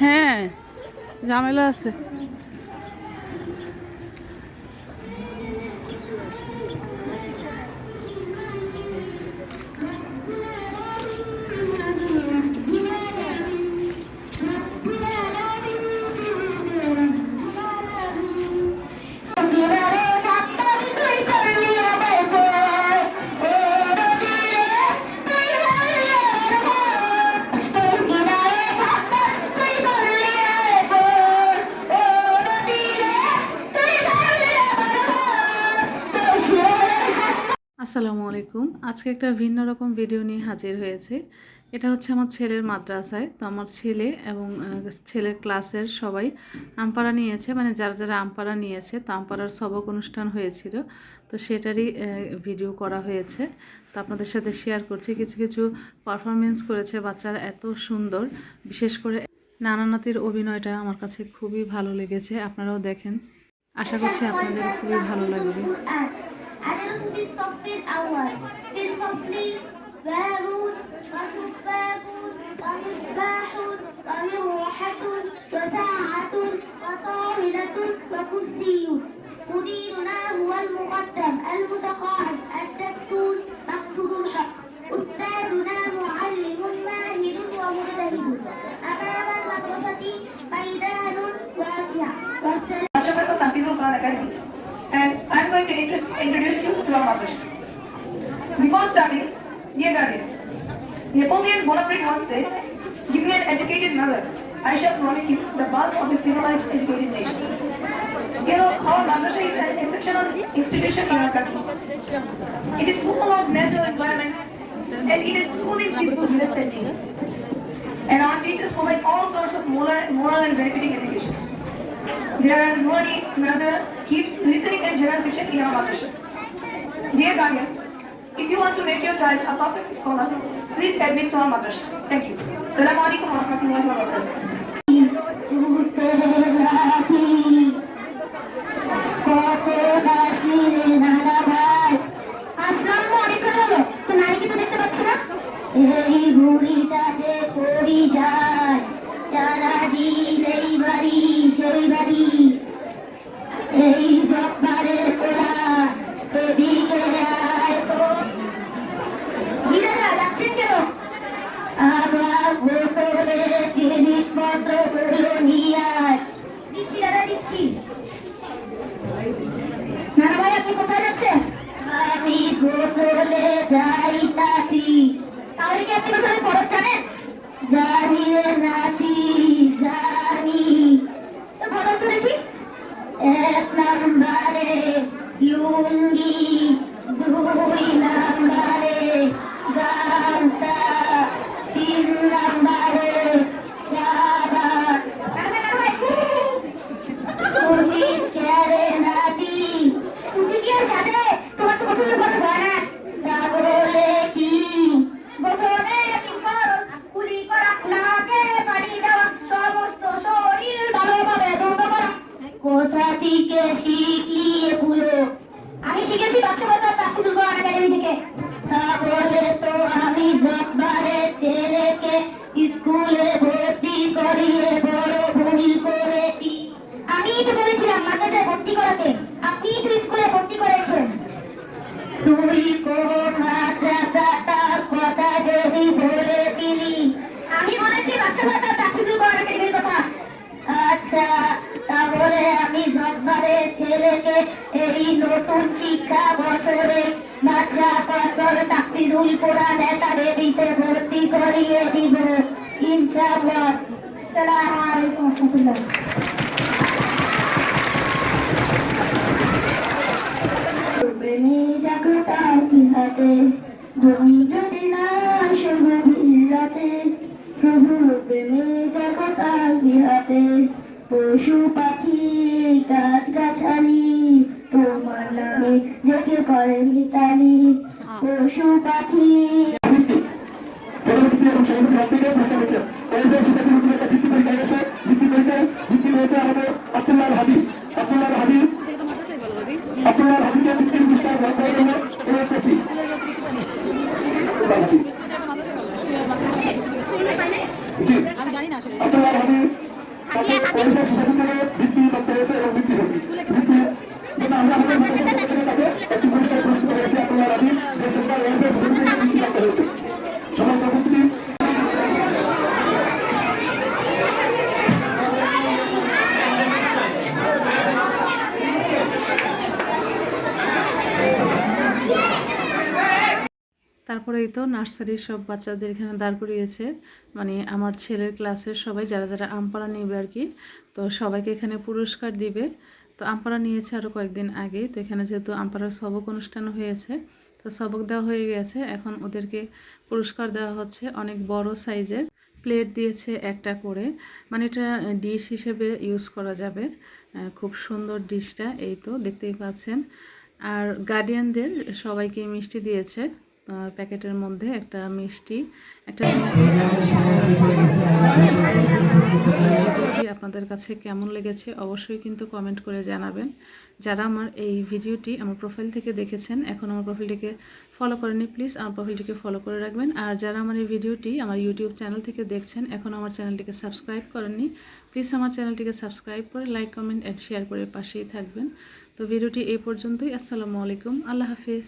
হ্যাঁ ঝামেলা আছে আসসালামু আলাইকুম। আজকে একটা ভিন্ন রকম ভিডিও নিয়ে হাজির হয়েছে। এটা হচ্ছে আমার ছেলের মাদ্রাসায়। তো আমার ছেলে এবং ছেলের ক্লাসের সবাই আমপাড়া নিয়েছে। মানে যারা যারা আমপাড়া নিয়েছে, তো আমপাড়ার সবক অনুষ্ঠান হয়েছিল। তো সেটারই ভিডিও করা হয়েছে। তো আপনাদের সাথে শেয়ার করছি। কিছু কিছু পারফরমেন্স করেছে বাচ্চারা, এত সুন্দর। বিশেষ করে নানা নাতির অভিনয়টা আমার কাছে খুবই ভালো লেগেছে। আপনারাও দেখেন। আশা করছি আপনাদের খুবই ভালো লাগবে। في الصف الأول. في الفصل باب وشباك ومصباح ومروحة وساعة وطاولة وكرسي. مديرنا هو المقدم المتقاعد. Introduce, you to our madrasa. Before starting, dear guardians, Napoleon Bonaparte once said, Give me an educated mother, I shall promise you the bulk of a civilized educated nation. You know, our madrasa is an exceptional institution in our country. It is full of natural environments and it is fully peaceful understanding. And our teachers provide all sorts of moral, moral and benefiting education. There are Noori, Nazar, keeps listening and general section in our madrasa. Dear guardians, if you want to make your child a perfect scholar, please admit to our madrasa. Thank you. Assalamu alaikum wa rahmatullahi wa barakatuh. কোথা থেকে শিখলি এগুলো আমি শিখেছি বাচ্চা এই নতুন শিক্ষা বছরে বাচ্চা পাথর তাকবিরুল কোরআন একাডেমিতে ভর্তি করিয়ে দিব ইনশাআল্লাহ আসসালামু আলাইকুম রহমতুল্লাহ পশু পাখি জেগে করেন গীতালি পশু পাখি। পরবর্তীতে এবং সামগ্রিক ভাব থেকে প্রশ্ন হয়েছে। ওয়েলফেয়ার সোসাইটির উপরে একটা ভিত্তি পরীক্ষা গেছে ভিত্তি পরীক্ষায় ভিত্তি হয়েছে আমাদের আব্দুল্লাহ হাবি আব্দুল্লাহ হাবি আব্দুল্লাহ হাবিকে ভিত্তির পুরস্কার গ্রহণ করার জন্য ওয়েলফেয়ার জি। আব্দুল্লাহ হাবি তাকে ওয়েলফেয়ার সোসাইটিতে তারপরে এই তো নার্সারির সব বাচ্চাদের এখানে দাঁড় করিয়েছে। মানে আমার ছেলের ক্লাসের সবাই যারা যারা আমপাড়া নেবে আর কি, তো সবাইকে এখানে পুরস্কার দিবে। তো আমপাড়া নিয়েছে আরও কয়েকদিন আগে, তো এখানে যেহেতু আমপাড়ার সবক অনুষ্ঠান হয়েছে, তো সবক দেওয়া হয়ে গেছে। এখন ওদেরকে পুরস্কার দেওয়া হচ্ছে অনেক বড় সাইজের। প্লেট দিয়েছে একটা করে। মানে এটা ডিশ হিসেবে ইউজ করা যাবে। খুব সুন্দর ডিশটা, এই তো দেখতেই পাচ্ছেন। আর গার্ডিয়ানদের সবাইকে মিষ্টি দিয়েছে। প্যাকেটের মধ্যে একটা মিষ্টি, একটা আপনাদের কাছে কেমন লেগেছে অবশ্যই কিন্তু কমেন্ট করে জানাবেন। যারা আমার এই ভিডিওটি আমার প্রোফাইল থেকে দেখেছেন, এখন আমার প্রোফাইলটিকে ফলো করেনি প্লিজ আমার প্রোফাইলটিকে ফলো করে রাখবেন। আর যারা আমার এই ভিডিওটি আমার ইউটিউব চ্যানেল থেকে দেখছেন, এখন আমার চ্যানেলটিকে সাবস্ক্রাইব করেননি প্লিজ আমার চ্যানেলটিকে সাবস্ক্রাইব করে লাইক কমেন্ট অ্যান্ড শেয়ার করে পাশেই থাকবেন। তো ভিডিওটি এই পর্যন্তই, আসসালামু আলাইকুম, আল্লাহ হাফিজ।